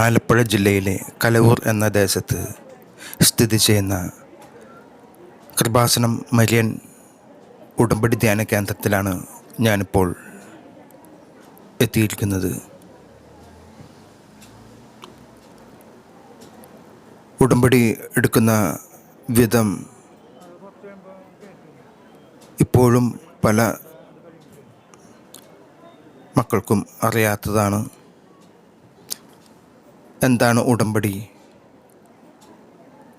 ആലപ്പുഴ ജില്ലയിലെ കലവൂർ എന്ന ദേശത്ത് സ്ഥിതി ചെയ്യുന്ന കൃപാസനം മരിയൻ ഉടമ്പടി ധ്യാന കേന്ദ്രത്തിലാണ് ഞാനിപ്പോൾ എത്തിയിരിക്കുന്നത്. ഉടമ്പടി എടുക്കുന്ന വിധം ഇപ്പോഴും പല മക്കൾക്കും അറിയാത്തതാണ്. എന്താണ് ഉടമ്പടി?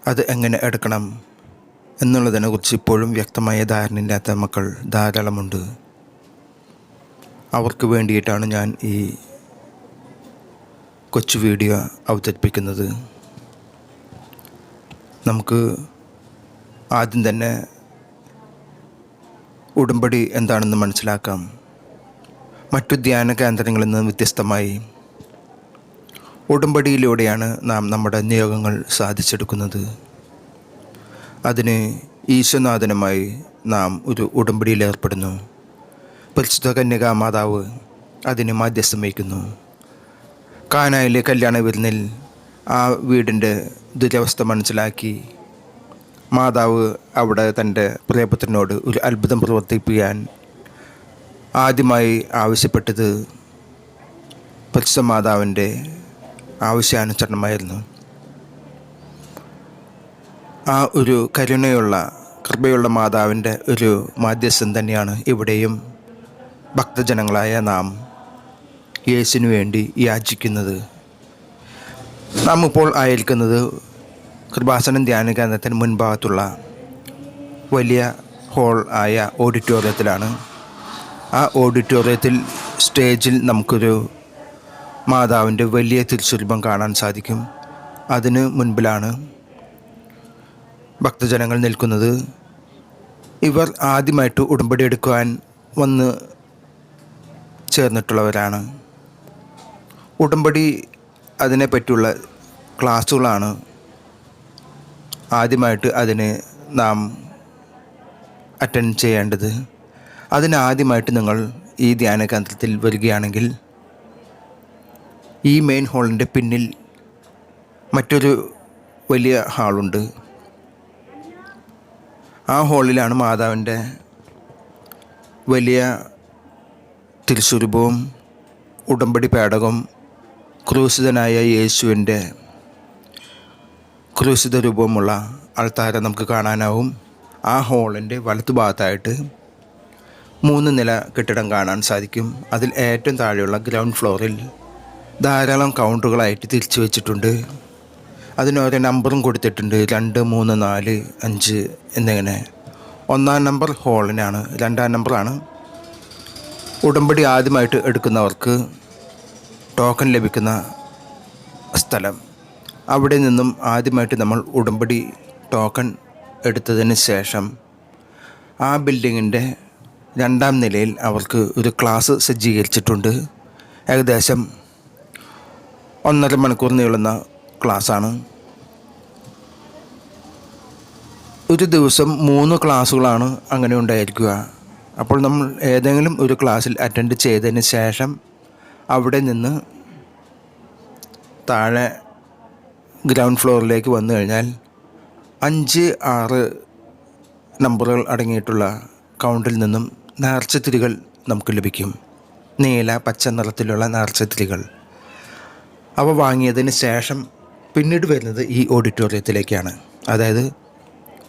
അത് എങ്ങനെ എടുക്കണം? എന്നുള്ളതിനെക്കുറിച്ച് ഇപ്പോഴും വ്യക്തമായ ധാരണയില്ലാത്ത മക്കൾ ധാരാളമുണ്ട്. അവർക്ക് വേണ്ടിയിട്ടാണ് ഞാൻ ഈ കൊച്ചു വീഡിയോ അവതരിപ്പിക്കുന്നത്. നമുക്ക് ആദ്യം തന്നെ ഉടമ്പടി എന്താണെന്ന് മനസ്സിലാക്കാം. മറ്റു ധ്യാന കേന്ദ്രങ്ങളിൽ നിന്ന് വ്യത്യസ്തമായി ഉടമ്പടിയിലൂടെയാണ് നാം നമ്മുടെ നിയോഗങ്ങൾ സാധിച്ചെടുക്കുന്നത്. അതിന് ഈശ്വനാഥനുമായി നാം ഒരു ഉടമ്പടിയിൽ ഏർപ്പെടുന്നു. പരിശുദ്ധ കന്യകാ മാതാവ് അതിന് മാധ്യസ്ഥം വഹിക്കുന്നു. കാനായിലെ കല്യാണ വിരുന്നിൽ ആ വീടിന്റെ ദുരവസ്ഥ മനസ്സിലാക്കി മാതാവ് അവിടെ തന്റെ പ്രിയപുത്രനോട് ഒരു അത്ഭുതം പ്രവർത്തിപ്പിക്കാൻ ആദ്യമായി ആവശ്യപ്പെട്ടത് പരിശുദ്ധ മാതാവിന്റെ ആവശ്യാനുസരണമായിരുന്നു. ആ ഒരു കരുണയുള്ള കൃപയുള്ള മാതാവിന്റെ ഒരു മാധ്യസ്ഥം തന്നെയാണ് ഇവിടെയും ഭക്തജനങ്ങളായ നാം യേശുവിന് വേണ്ടി യാചിക്കുന്നത്. നാം ഇപ്പോൾ ആയിരിക്കുന്നത് കൃപാസനം ധ്യാന കേന്ദ്രത്തിന് മുൻഭാഗത്തുള്ള വലിയ ഹോൾ ആയ ഓഡിറ്റോറിയത്തിലാണ്. ആ ഓഡിറ്റോറിയത്തിൽ സ്റ്റേജിൽ നമുക്കൊരു മാതാവിന്റെ വലിയ തിരുസ്വരൂപം കാണാൻ സാധിക്കും. അതിന് മുൻപിലാണ് ഭക്തജനങ്ങൾ നിൽക്കുന്നത്. ഇവർ ആദ്യമായിട്ട് ഉടമ്പടി എടുക്കുവാൻ വന്ന് ചേർന്നിട്ടുള്ളവരാണ്. ഉടമ്പടി അതിനെപ്പറ്റിയുള്ള ക്ലാസ്സുകളാണ് ആദ്യമായിട്ട് അതിന് നാം അറ്റൻഡ് ചെയ്യേണ്ടത്. അതിനാദ്യമായിട്ട് നിങ്ങൾ ഈ ധ്യാന കേന്ദ്രത്തിൽ വരികയാണെങ്കിൽ ഈ മെയിൻ ഹാളിന്റെ പിന്നിൽ മറ്റൊരു വലിയ ഹാളുണ്ട് ആ ഹാളിലാണ് മാതാവിന്റെ വലിയ തിരുസ്വരൂപവും ഉടമ്പടി പേടകം ക്രൂശിതനായ യേശുവിന്റെ ക്രൂശിത രൂപമുള്ള ആൾത്താര നമുക്ക് കാണാനാവും. ആ ഹാളിന്റെ വലത്തുഭാഗത്തായിട്ട് മൂന്ന് നില കെട്ടിടം കാണാൻ സാധിക്കും. അതിൽ ഏറ്റവും താഴെയുള്ള ഗ്രൗണ്ട് ഫ്ലോറിൽ ധാരാളം കൗണ്ടുകളായിട്ട് തിരിച്ചു വെച്ചിട്ടുണ്ട്. അതിന് ഓരോ നമ്പറും കൊടുത്തിട്ടുണ്ട്. രണ്ട് മൂന്ന് നാല് അഞ്ച് എന്നിങ്ങനെ. ഒന്നാം നമ്പർ ഹോളിനാണ്. രണ്ടാം നമ്പറാണ് ഉടമ്പടി ആദ്യമായിട്ട് എടുക്കുന്നവർക്ക് ടോക്കൺ ലഭിക്കുന്ന സ്ഥലം. അവിടെ നിന്നും ആദ്യമായിട്ട് നമ്മൾ ഉടമ്പടി ടോക്കൺ എടുത്തതിന് ശേഷം ആ ബിൽഡിങ്ങിന്റെ രണ്ടാം നിലയിൽ അവർക്ക് ഒരു ക്ലാസ് സജ്ജീകരിച്ചിട്ടുണ്ട്. ഏകദേശം ഒന്നര മണിക്കൂർ നീളുന്ന ക്ലാസ്സാണ്. ഒരു ദിവസം മൂന്ന് ക്ലാസ്സുകളാണ് അങ്ങനെ ഉണ്ടായിരിക്കുക. അപ്പോൾ നമ്മൾ ഏതെങ്കിലും ഒരു ക്ലാസ്സിൽ അറ്റൻഡ് ചെയ്തതിന് ശേഷം അവിടെ നിന്ന് താഴെ ഗ്രൗണ്ട് ഫ്ലോറിലേക്ക് വന്നു കഴിഞ്ഞാൽ അഞ്ച് ആറ് നമ്പറുകൾ അടങ്ങിയിട്ടുള്ള കൗണ്ടിൽ നിന്നും നേർച്ചത്തിരികൾ നമുക്ക് ലഭിക്കും. നീല പച്ച നിറത്തിലുള്ള നേർച്ചത്തിരികൾ. അവ വാങ്ങിയതിന് ശേഷം പിന്നീട് വരുന്നത് ഈ ഓഡിറ്റോറിയത്തിലേക്കാണ്. അതായത്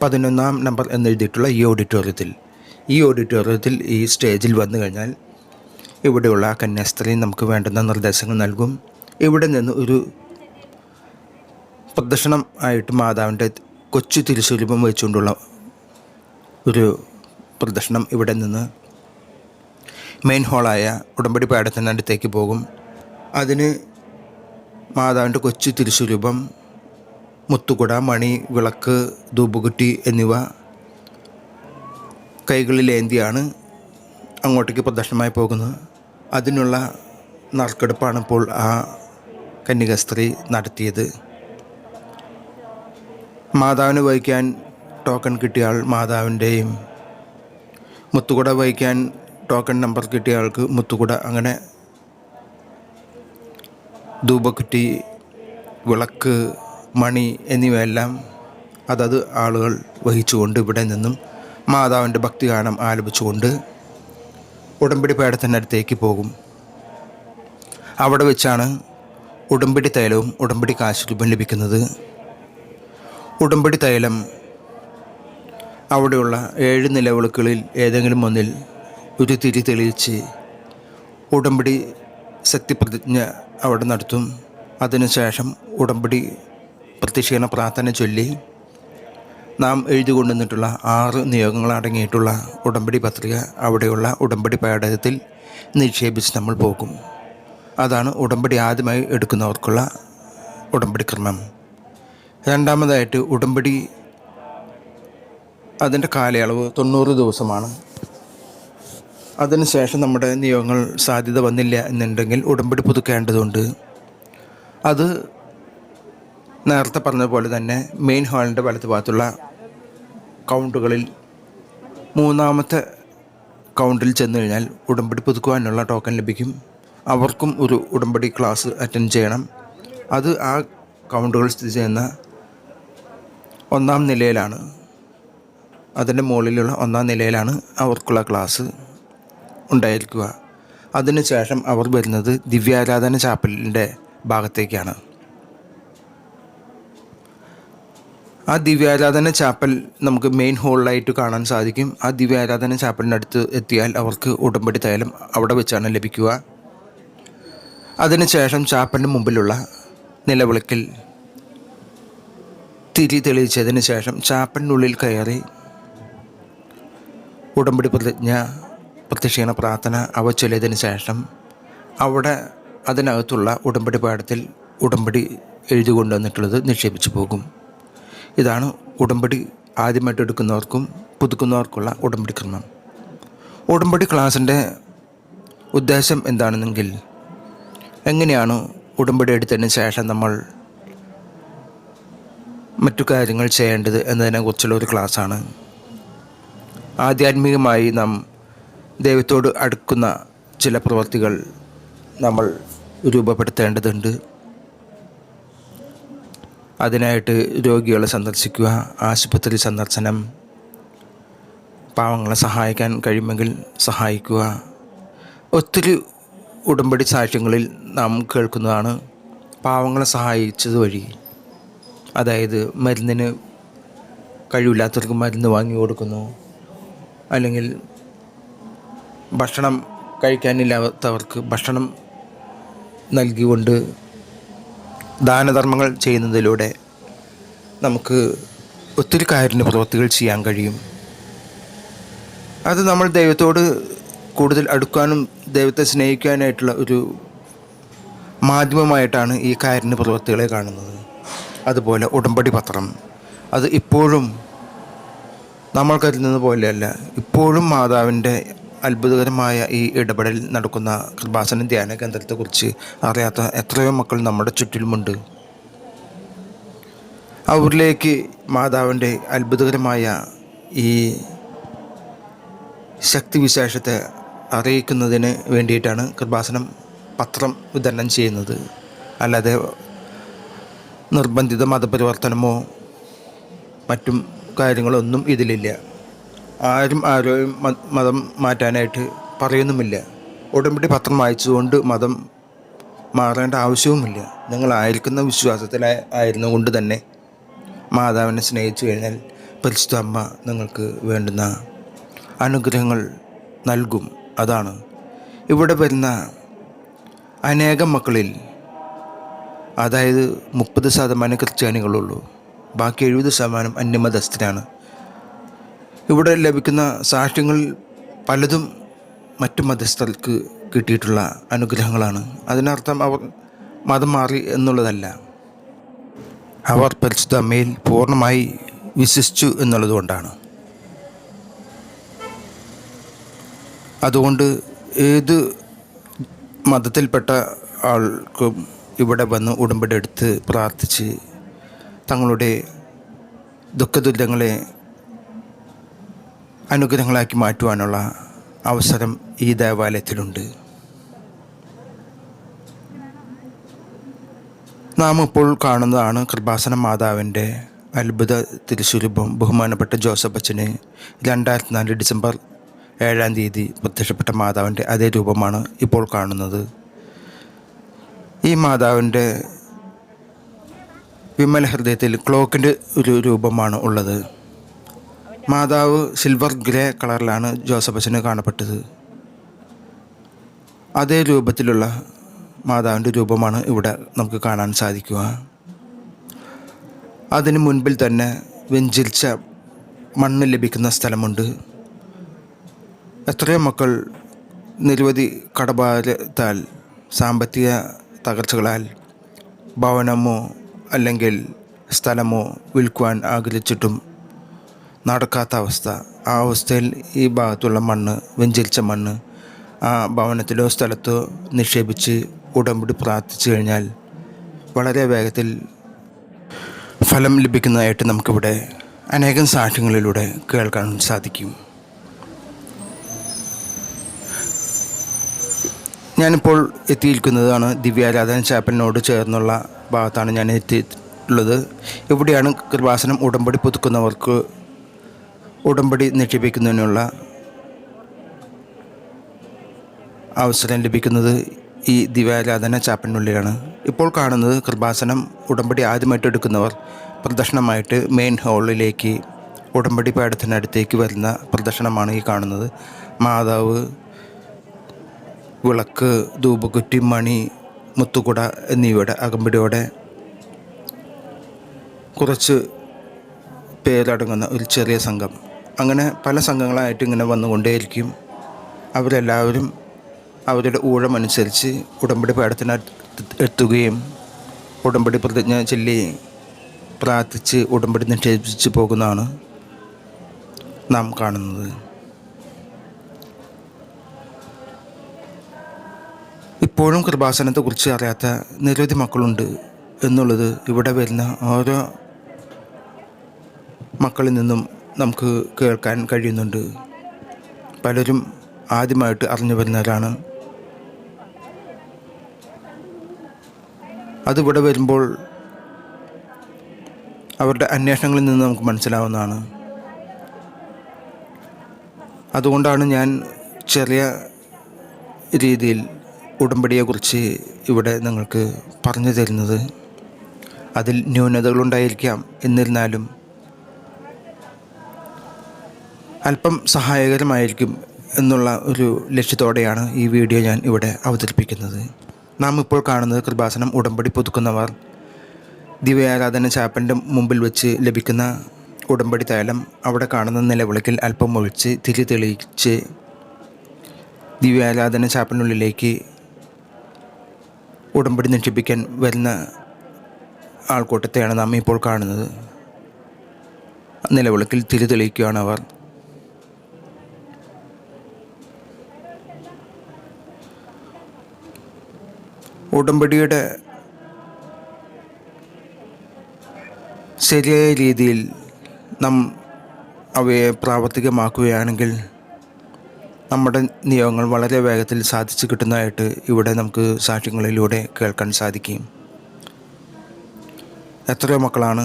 പതിനൊന്നാം നമ്പർ എന്നെഴുതിയിട്ടുള്ള ഈ ഓഡിറ്റോറിയത്തിൽ. ഈ ഓഡിറ്റോറിയത്തിൽ ഈ സ്റ്റേജിൽ വന്നു കഴിഞ്ഞാൽ ഇവിടെയുള്ള കന്യാസ്ത്രീ നമുക്ക് വേണ്ടുന്ന നിർദ്ദേശങ്ങൾ നൽകും. ഇവിടെ നിന്ന് ഒരു പ്രദർശനം ആയിട്ട് മാതാവിന്റെ കൊച്ചു തിരുസ്വരൂപം വെച്ചുകൊണ്ടുള്ള ഒരു പ്രദർശനം ഇവിടെ നിന്ന് മെയിൻ ഹാളായ ഉടമ്പടി പാടത്തിനടുത്തേക്ക് പോകും. അതിന് മാതാവിന്റെ കൊച്ചു തിരുസ്വരൂപം മുത്തുകുട മണി വിളക്ക് ധൂപുകുട്ടി എന്നിവ കൈകളിലേന്തിയാണ് അങ്ങോട്ടേക്ക് പ്രദർശനമായി പോകുന്നത്. അതിനുള്ള നറുക്കെടുപ്പാണ് ഇപ്പോൾ ആ കന്യക സ്ത്രീ നടത്തിയത്. മാതാവിന് വഹിക്കാൻ ടോക്കൺ കിട്ടിയ ആൾ മാതാവിന്റെയും മുത്തുകുട വഹിക്കാൻ ടോക്കൺ നമ്പർ കിട്ടിയ ആൾക്ക് മുത്തുകുട അങ്ങനെ ധൂപക്കുറ്റി വിളക്ക് മണി എന്നിവയെല്ലാം അതത് ആളുകൾ വഹിച്ചുകൊണ്ട് ഇവിടെ നിന്നും മാതാവിന്റെ ഭക്തിഗാനം ആലപിച്ചുകൊണ്ട് ഉടമ്പടി പേടത്തിന്റെ അടുത്തേക്ക് പോകും. അവിടെ വെച്ചാണ് ഉടമ്പടി തൈലവും ഉടമ്പടി കാശുരൂപം ലഭിക്കുന്നത്. ഉടമ്പടി തൈലം അവിടെയുള്ള ഏഴ് നിലവിളക്കുകളിൽ ഏതെങ്കിലും ഒന്നിൽ ഒരു തിരി തെളിയിച്ച് ഉടമ്പടി സത്യപ്രതിജ്ഞ അവിടെ നടത്തും. അതിനുശേഷം ഉടമ്പടി പ്രതിഷേധ പ്രാർത്ഥന ചൊല്ലി നാം എഴുതി കൊണ്ടുവന്നിട്ടുള്ള ആറ് നിയോഗങ്ങളടങ്ങിയിട്ടുള്ള ഉടമ്പടി പത്രിക അവിടെയുള്ള ഉടമ്പടി പേടകത്തിൽ നിക്ഷേപിച്ച് നമ്മൾ പോകും. അതാണ് ഉടമ്പടി ആദ്യമായി എടുക്കുന്നവർക്കുള്ള ഉടമ്പടി ക്രമം. രണ്ടാമതായിട്ട് ഉടമ്പടി അതിന്റെ കാലയളവ് തൊണ്ണൂറ് ദിവസമാണ്. അതിനുശേഷം നമ്മുടെ നിയമങ്ങൾ സാധ്യത വന്നില്ല എന്നുണ്ടെങ്കിൽ ഉടമ്പടി പുതുക്കേണ്ടതുണ്ട്. അത് നേരത്തെ പറഞ്ഞതുപോലെ തന്നെ മെയിൻ ഹാളിന്റെ വലത്ത് ഭാഗത്തുള്ള കൗണ്ടുകളിൽ മൂന്നാമത്തെ കൗണ്ടിൽ ചെന്ന് കഴിഞ്ഞാൽ ഉടമ്പടി പുതുക്കുവാനുള്ള ടോക്കൺ ലഭിക്കും. അവർക്കും ഒരു ഉടമ്പടി ക്ലാസ് അറ്റൻഡ് ചെയ്യണം. അത് ആ കൗണ്ടുകൾ സ്ഥിതി ചെയ്യുന്ന ഒന്നാം നിലയിലാണ്. അതിന്റെ മുകളിലുള്ള ഒന്നാം നിലയിലാണ് അവർക്കുള്ള ക്ലാസ് ഉണ്ടായിരിക്കുക. അതിനുശേഷം അവർ വരുന്നത് ദിവ്യാരാധന ചാപ്പലിന്റെ ഭാഗത്തേക്കാണ്. ആ ദിവ്യാരാധന ചാപ്പൽ നമുക്ക് മെയിൻ ഹോളിലായിട്ട് കാണാൻ സാധിക്കും. ആ ദിവ്യാരാധന ചാപ്പലിന്റെ അടുത്ത് എത്തിയാൽ അവർക്ക് ഉടമ്പടി തൈലം അവിടെ വെച്ചാണ് ലഭിക്കുക. അതിനുശേഷം ചാപ്പലിന് മുമ്പിലുള്ള നിലവിളക്കിൽ തിരി തെളിയിച്ചതിന് ശേഷം ചാപ്പലിനുള്ളിൽ കയറി ഉടമ്പടി പ്രതിജ്ഞ പ്രത്യക്ഷീണ പ്രാർത്ഥന അവ ചൊല്ലിയതിന് ശേഷം അവിടെ അതിനകത്തുള്ള ഉടമ്പടി പാഠത്തിൽ ഉടമ്പടി എഴുതി കൊണ്ടുവന്നിട്ടുള്ളത് നിക്ഷേപിച്ചു പോകും. ഇതാണ് ഉടമ്പടി ആദ്യമായിട്ട് എടുക്കുന്നവർക്കും പുതുക്കുന്നവർക്കുള്ള ഉടമ്പടി ക്രമം. ഉടമ്പടി ക്ലാസിന്റെ ഉദ്ദേശം എന്താണെന്നെങ്കിൽ എങ്ങനെയാണ് ഉടമ്പടി എടുത്തതിന് ശേഷം നമ്മൾ മറ്റു കാര്യങ്ങൾ ചെയ്യേണ്ടത് എന്നതിനെക്കുറിച്ചുള്ള ഒരു ക്ലാസ്സാണ്. ആധ്യാത്മികമായി നാം ദൈവത്തോട് അടുക്കുന്ന ചില പ്രവൃത്തികൾ നമ്മൾ രൂപപ്പെടുത്തേണ്ടതുണ്ട്. അതിനായിട്ട് രോഗികളെ സന്ദർശിക്കുക ആശുപത്രി സന്ദർശനം പാവങ്ങളെ സഹായിക്കാൻ കഴിയുമെങ്കിൽ സഹായിക്കുക. ഒത്തിരി ഉടമ്പടി സാക്ഷ്യങ്ങളിൽ നാം കേൾക്കുന്നതാണ് പാവങ്ങളെ സഹായിച്ചത് വഴി. അതായത് മരുന്നിന് കഴിവില്ലാത്തവർക്ക് മരുന്ന് വാങ്ങി കൊടുക്കുന്നു. അല്ലെങ്കിൽ ഭക്ഷണം കഴിക്കാനില്ലാത്തവർക്ക് ഭക്ഷണം നൽകിക്കൊണ്ട് ദാനധർമ്മങ്ങൾ ചെയ്യുന്നതിലൂടെ നമുക്ക് ഒത്തിരി കാരുണ്യ പ്രവൃത്തികൾ ചെയ്യാൻ കഴിയും. അത് നമ്മൾ ദൈവത്തോട് കൂടുതൽ അടുക്കാനും ദൈവത്തെ സ്നേഹിക്കാനായിട്ടുള്ള ഒരു മാധ്യമമായിട്ടാണ് ഈ കാരുണ്യ പ്രവൃത്തികളെ കാണുന്നത്. അതുപോലെ ഉടമ്പടി പത്രം. അത് ഇപ്പോഴും നമ്മൾ കരുതുന്നത് പോലെയല്ല. ഇപ്പോഴും മാതാവിന്റെ അത്ഭുതകരമായ ഈ ഇടപെടൽ നടക്കുന്ന കൃപാസന ധ്യാന കേന്ദ്രത്തെക്കുറിച്ച് അറിയാത്ത എത്രയോ മക്കൾ നമ്മുടെ ചുറ്റിലുമുണ്ട്. അവരിലേക്ക് മാതാവിന്റെ അത്ഭുതകരമായ ഈ ശക്തിവിശേഷത്തെ അറിയിക്കുന്നതിന് വേണ്ടിയിട്ടാണ് കൃപാസനം പത്രം വിതരണം ചെയ്യുന്നത്. അല്ലാതെ നിർബന്ധിത മതപരിവർത്തനമോ മറ്റും കാര്യങ്ങളൊന്നും ഇതിലില്ല. ആരും ആരും മതം മാറ്റാനായിട്ട് പറയുന്നുമില്ല. ഉടമ്പടി പത്രം വായിച്ചുകൊണ്ട് മതം മാറേണ്ട ആവശ്യവുമില്ല. നിങ്ങളായിരിക്കുന്ന വിശ്വാസത്തിൽ ആയിരുന്നു കൊണ്ട് തന്നെ മാതാവിനെ സ്നേഹിച്ചു കഴിഞ്ഞാൽ പരിശുദ്ധ അമ്മ നിങ്ങൾക്ക് വേണ്ടുന്ന അനുഗ്രഹങ്ങൾ നൽകും. അതാണ് ഇവിടെ വരുന്ന അനേകം മക്കളിൽ അതായത് മുപ്പത് ശതമാനം ക്രിസ്ത്യാനികളുള്ളൂ. ബാക്കി എഴുപത് ശതമാനം അന്യമതസ്ഥരാണ്. ഇവിടെ ലഭിക്കുന്ന സാക്ഷ്യങ്ങൾ പലതും മറ്റു മതസ്ഥർക്ക് കിട്ടിയിട്ടുള്ള അനുഗ്രഹങ്ങളാണ്. അതിനർത്ഥം അവർ മതം മാറി എന്നുള്ളതല്ല. അവർ പരിശുദ്ധ അമ്മയിൽ പൂർണമായി വിശ്വസിച്ചു എന്നുള്ളതുകൊണ്ടാണ്. അതുകൊണ്ട് ഏത് മതത്തിൽപ്പെട്ട ആൾക്കും ഇവിടെ വന്ന് ഉടമ്പടി എടുത്ത് പ്രാർത്ഥിച്ച് തങ്ങളുടെ ദുഃഖദുരിതങ്ങളെ അനുഗ്രഹങ്ങളാക്കി മാറ്റുവാനുള്ള അവസരം ഈ ദേവാലയത്തിലുണ്ട്. നാം ഇപ്പോൾ കാണുന്നതാണ് കൃപാസന മാതാവിന്റെ അത്ഭുത തിരുസ്വരൂപം. ബഹുമാനപ്പെട്ട ജോസഫ് അച്ഛന് രണ്ടായിരത്തി നാല് ഡിസംബർ ഏഴാം തീയതി പ്രത്യക്ഷപ്പെട്ട മാതാവിന്റെ അതേ രൂപമാണ് ഇപ്പോൾ കാണുന്നത്. ഈ മാതാവിന്റെ വിമല ഹൃദയത്തിൽ ക്ലോക്കിന്റെ ഒരു രൂപമാണ് ഉള്ളത്. മാതാവ് സിൽവർ ഗ്രേ കളറിലാണ് ജോസഫ് അച്ഛന് കാണപ്പെട്ടത്. അതേ രൂപത്തിലുള്ള മാതാവിന്റെ രൂപമാണ് ഇവിടെ നമുക്ക് കാണാൻ സാധിക്കുക. അതിന് മുൻപിൽ തന്നെ വെഞ്ചിരിച്ച മണ്ണ് ലഭിക്കുന്ന സ്ഥലമുണ്ട്. എത്രയോ മക്കൾ നിരവധി കടബാരത്താൽ സാമ്പത്തിക തകർച്ചകളാൽ ഭവനമോ അല്ലെങ്കിൽ സ്ഥലമോ വിൽക്കുവാൻ ആഗ്രഹിച്ചിട്ടും നടക്കാത്ത അവസ്ഥ. ആ അവസ്ഥയിൽ ഈ ഭാഗത്തുള്ള മണ്ണ് വെഞ്ചരിച്ച മണ്ണ് ആ ഭവനത്തിലോ സ്ഥലത്തോ നിക്ഷേപിച്ച് ഉടമ്പടി പ്രാർത്ഥിച്ചു കഴിഞ്ഞാൽ വളരെ വേഗത്തിൽ ഫലം ലഭിക്കുന്നതായിട്ട് നമുക്കിവിടെ അനേകം സാക്ഷ്യങ്ങളിലൂടെ കേൾക്കാൻ സാധിക്കും. ഞാനിപ്പോൾ എത്തിയിരിക്കുന്നതാണ് ദിവ്യാരാധന ചാപ്പലിനോട് ചേർന്നുള്ള ഭാഗത്താണ് ഞാൻ എത്തിയിട്ടുള്ളത്. ഇവിടെയാണ് കൃപാസനം ഉടമ്പടി പുതുക്കുന്നവർക്ക് ഉടമ്പടി നിക്ഷേപിക്കുന്നതിനുള്ള അവസരം ലഭിക്കുന്നത് ഈ ദിവ്യാരാധന ചാപ്പലിനുള്ളിലാണ് ഇപ്പോൾ കാണുന്നത് കൃപാസനം ഉടമ്പടി ആദ്യമായിട്ട് എടുക്കുന്നവർ പ്രദക്ഷിണമായിട്ട് മെയിൻ ഹാളിലേക്ക് ഉടമ്പടി പാടത്തിനടുത്തേക്ക് വരുന്ന പ്രദക്ഷിണമാണ് ഈ കാണുന്നത്. മാതാവ് വിളക്ക് ധൂപക്കുറ്റി മണി മുത്തുകുട എന്നിവയുടെ അകമ്പടിയോടെ കുറച്ച് പേരടങ്ങുന്ന ഒരു ചെറിയ സംഘം അങ്ങനെ പല സംഘങ്ങളായിട്ട് ഇങ്ങനെ വന്നുകൊണ്ടേയിരിക്കും. അവരെല്ലാവരും അവരുടെ ഊഴമനുസരിച്ച് ഉടമ്പടി പാഠത്തിന് എത്തുകയും ഉടമ്പടി പ്രതിജ്ഞ ചൊല്ലി പ്രാർത്ഥിച്ച് ഉടമ്പടി നിക്ഷേപിച്ച് പോകുന്നതാണ് നാം കാണുന്നത്. ഇപ്പോഴും കൃപാസനത്തെക്കുറിച്ച് അറിയാത്ത നിരവധി മക്കളുണ്ട് എന്നുള്ളത് ഇവിടെ വരുന്ന ഓരോ മക്കളിൽ നിന്നും നമുക്ക് കേൾക്കാൻ കഴിയുന്നുണ്ട്. പലരും ആദ്യമായിട്ട് അറിഞ്ഞു വരുന്നവരാണ് അതിവിടെ വരുമ്പോൾ അവരുടെ അന്വേഷണങ്ങളിൽ നിന്ന് നമുക്ക് മനസ്സിലാവുന്നതാണ്. അതുകൊണ്ടാണ് ഞാൻ ചെറിയ രീതിയിൽ ഉടമ്പടിയെക്കുറിച്ച് ഇവിടെ നിങ്ങൾക്ക് പറഞ്ഞു തരുന്നത്. അതിൽ ന്യൂനതകളുണ്ടായിരിക്കാം എന്നിരുന്നാലും അല്പം സഹായകരമായിരിക്കും എന്നുള്ള ഒരു ലക്ഷ്യത്തോടെയാണ് ഈ വീഡിയോ ഞാൻ ഇവിടെ അവതരിപ്പിക്കുന്നത്. നാം ഇപ്പോൾ കാണുന്നത് കൃപാസനം ഉടമ്പടി പുതുക്കുന്നവർ. ദിവ്യാരാധന ചാപ്പന്റെ മുമ്പിൽ വെച്ച് ലഭിക്കുന്ന ഉടമ്പടി തൈലം അവിടെ കാണുന്ന നിലവിളക്കിൽ അല്പം ഒഴിച്ച് തിരി തെളിയിച്ച് ദിവ്യാരാധന ചാപ്പനുള്ളിലേക്ക് ഉടമ്പടി നിക്ഷേപിക്കാൻ വരുന്ന ആൾക്കൂട്ടത്തെയാണ് നാം ഇപ്പോൾ കാണുന്നത്. നിലവിളക്കിൽ തിരി തെളിയിക്കുകയാണ് അവർ. ഉടമ്പടിയുടെ ശരിയായ രീതിയിൽ നാം അവയെ പ്രാവർത്തികമാക്കുകയാണെങ്കിൽ നമ്മുടെ നിയമങ്ങൾ വളരെ വേഗത്തിൽ സാധിച്ചു കിട്ടുന്നതായിട്ട് ഇവിടെ നമുക്ക് സാക്ഷ്യങ്ങളിലൂടെ കേൾക്കാൻ സാധിക്കും. എത്രയോ മക്കളാണ്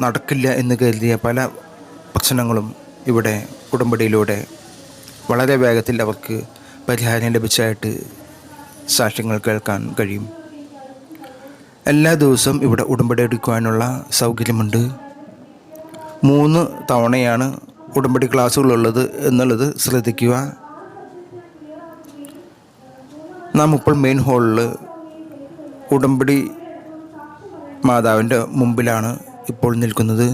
നടക്കില്ല എന്ന് കരുതിയ പല പ്രശ്നങ്ങളും ഇവിടെ ഉടമ്പടിയിലൂടെ വളരെ വേഗത്തിൽ അവർക്ക് പരിഹാരം ലഭിച്ചായിട്ട് സാക്ഷ്യങ്ങൾ കേൾക്കാൻ കഴിയും. എല്ലാ ദിവസവും ഇവിടെ ഉടമ്പടി എടുക്കുവാനുള്ള സൗകര്യമുണ്ട്. മൂന്ന് തവണയാണ് ഉടമ്പടി ക്ലാസ്സുകളുള്ളത് എന്നുള്ളത് ശ്രദ്ധിക്കുക. നാം ഇപ്പോൾ മെയിൻ ഹാളിൽ ഉടമ്പടി മാതാവിന്റെ മുമ്പിലാണ് ഇപ്പോൾ നിൽക്കുന്നത്.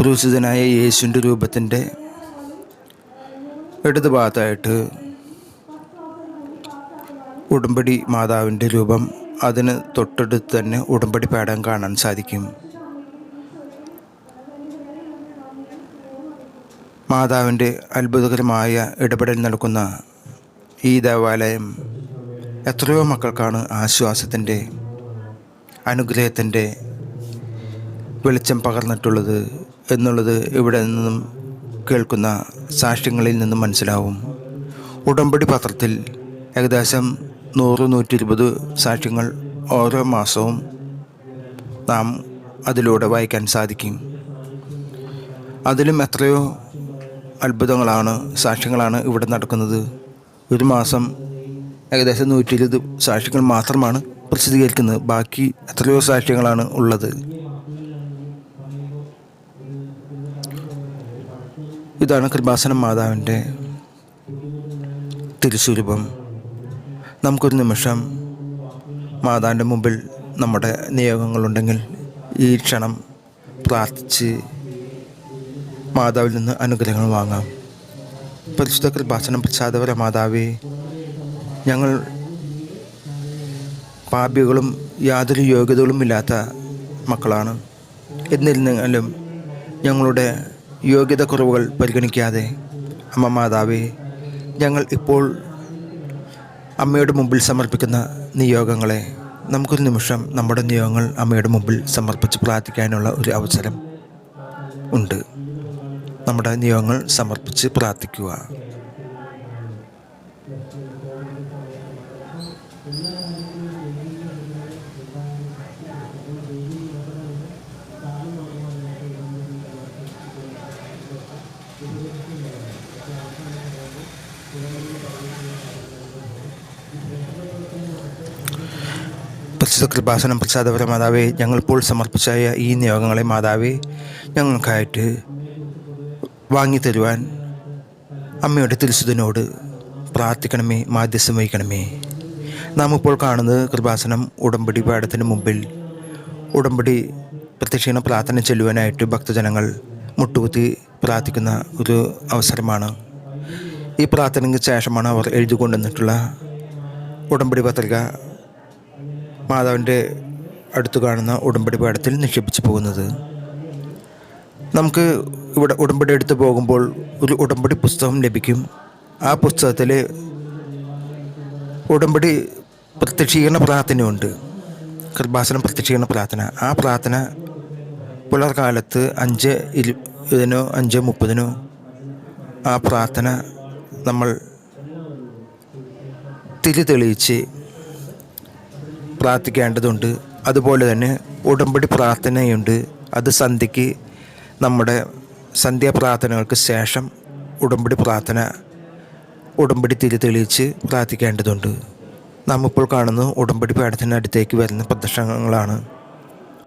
ക്രൂശിതനായ യേശുവിന്റെ രൂപത്തിന്റെ ഇടത് ഭാഗത്തായിട്ട് ഉടമ്പടി മാതാവിന്റെ രൂപം അതിന് തൊട്ടടുത്ത് തന്നെ ഉടമ്പടി പാടം കാണാൻ സാധിക്കും. മാതാവിന്റെ അത്ഭുതകരമായ ഇടപെടൽ നടക്കുന്ന ഈ ദേവാലയം എത്രയോ മക്കൾക്കാണ് ആശ്വാസത്തിന്റെ അനുഗ്രഹത്തിന്റെ വെളിച്ചം പകർന്നിട്ടുള്ളത് എന്നുള്ളത് ഇവിടെ നിന്നും കേൾക്കുന്ന സാക്ഷ്യങ്ങളിൽ നിന്നും മനസ്സിലാവും. ഉടമ്പടി പത്രത്തിൽ ഏകദേശം നൂറ് നൂറ്റി ഇരുപത് സാക്ഷ്യങ്ങൾ ഓരോ മാസവും നാം അതിലൂടെ വായിക്കാൻ സാധിക്കും. അതിലും എത്രയോ അത്ഭുതങ്ങളാണ് സാക്ഷ്യങ്ങളാണ് ഇവിടെ നടക്കുന്നത്. ഒരു മാസം ഏകദേശം നൂറ്റി ഇരുപത് സാക്ഷ്യങ്ങൾ മാത്രമാണ് പ്രസിദ്ധീകരിക്കുന്നത്. ബാക്കി എത്രയോ സാക്ഷ്യങ്ങളാണ് ഉള്ളത്. ഇതാണ് കൃപാസനം മാതാവിന്റെ തിരുസ്വരൂപം. നമുക്കൊരു നിമിഷം മാതാവിന്റെ മുമ്പിൽ നമ്മുടെ നിയോഗങ്ങളുണ്ടെങ്കിൽ ഈ ക്ഷണം പ്രാർത്ഥിച്ച് മാതാവിൽ നിന്ന് അനുഗ്രഹങ്ങൾ വാങ്ങാം. പരിശുദ്ധ കൃപാസനം പ്രസാദപര മാതാവേ ഞങ്ങൾ പാപികളും യാതൊരു യോഗ്യതകളും ഇല്ലാത്ത മക്കളാണ്. എന്നിരുന്നാലും ഞങ്ങളുടെ യോഗ്യത കുറവുകൾ പരിഗണിക്കാതെ അമ്മ മാതാവേ ഞങ്ങൾ ഇപ്പോൾ അമ്മയുടെ മുമ്പിൽ സമർപ്പിക്കുന്ന നിയോഗങ്ങളെ നമുക്കൊരു നിമിഷം നമ്മുടെ നിയോഗങ്ങൾ അമ്മയുടെ മുമ്പിൽ സമർപ്പിച്ച് പ്രാർത്ഥിക്കാനുള്ള ഒരു അവസരം ഉണ്ട്. നമ്മുടെ നിയോഗങ്ങൾ സമർപ്പിച്ച് പ്രാർത്ഥിക്കുക. പരിശുദ്ധ കൃപാസനം പ്രസാദപര മാതാവേ ഞങ്ങളിപ്പോൾ സമർപ്പിച്ചായ ഈ നിയോഗങ്ങളെ മാതാവേ ഞങ്ങൾക്കായിട്ട് വാങ്ങിത്തരുവാൻ അമ്മയുടെ തിരുസുതനോട് പ്രാർത്ഥിക്കണമേ മാധ്യസ്ഥം വഹിക്കണമേ. നാം ഇപ്പോൾ കാണുന്നത് കൃപാസനം ഉടമ്പടി പാഠത്തിന് മുമ്പിൽ ഉടമ്പടി പ്രത്യക്ഷീണ പ്രാർത്ഥന ചെല്ലുവാനായിട്ട് ഭക്തജനങ്ങൾ മുട്ടുകുത്തി പ്രാർത്ഥിക്കുന്ന ഒരു അവസരമാണ്. ഈ പ്രാർത്ഥനയ്ക്ക് ശേഷമാണ് അവർ എഴുതി കൊണ്ടുവന്നിട്ടുള്ള ഉടമ്പടി പത്രിക മാതാവിന്റെ അടുത്ത് കാണുന്ന ഉടമ്പടി പാഠത്തിൽ നിക്ഷേപിച്ചു പോകുന്നത്. നമുക്ക് ഇവിടെ ഉടമ്പടി എടുത്ത് പോകുമ്പോൾ ഒരു ഉടമ്പടി പുസ്തകം ലഭിക്കും. ആ പുസ്തകത്തിൽ ഉടമ്പടി പ്രത്യക്ഷീകരണ പ്രാർത്ഥനയുണ്ട് കൃപാസനം പ്രത്യക്ഷീകരണ പ്രാർത്ഥന. ആ പ്രാർത്ഥന പുലർക്കാലത്ത് അഞ്ച് ഇരുപതിനോ അഞ്ച് മുപ്പതിനോ ആ പ്രാർത്ഥന നമ്മൾ തിരി തെളിയിച്ച് പ്രാർത്ഥിക്കേണ്ടതുണ്ട്. അതുപോലെ തന്നെ ഉടമ്പടി പ്രാർത്ഥനയുണ്ട്. അത് സന്ധ്യയ്ക്ക് നമ്മുടെ സന്ധ്യാപ്രാർത്ഥനകൾക്ക് ശേഷം ഉടമ്പടി പ്രാർത്ഥന ഉടമ്പടി തിരി തെളിയിച്ച് പ്രാർത്ഥിക്കേണ്ടതുണ്ട്. നാം ഇപ്പോൾ കാണുന്നു ഉടമ്പടി പാഠത്തിനടുത്തേക്ക് വരുന്ന പ്രദർശനങ്ങളാണ്.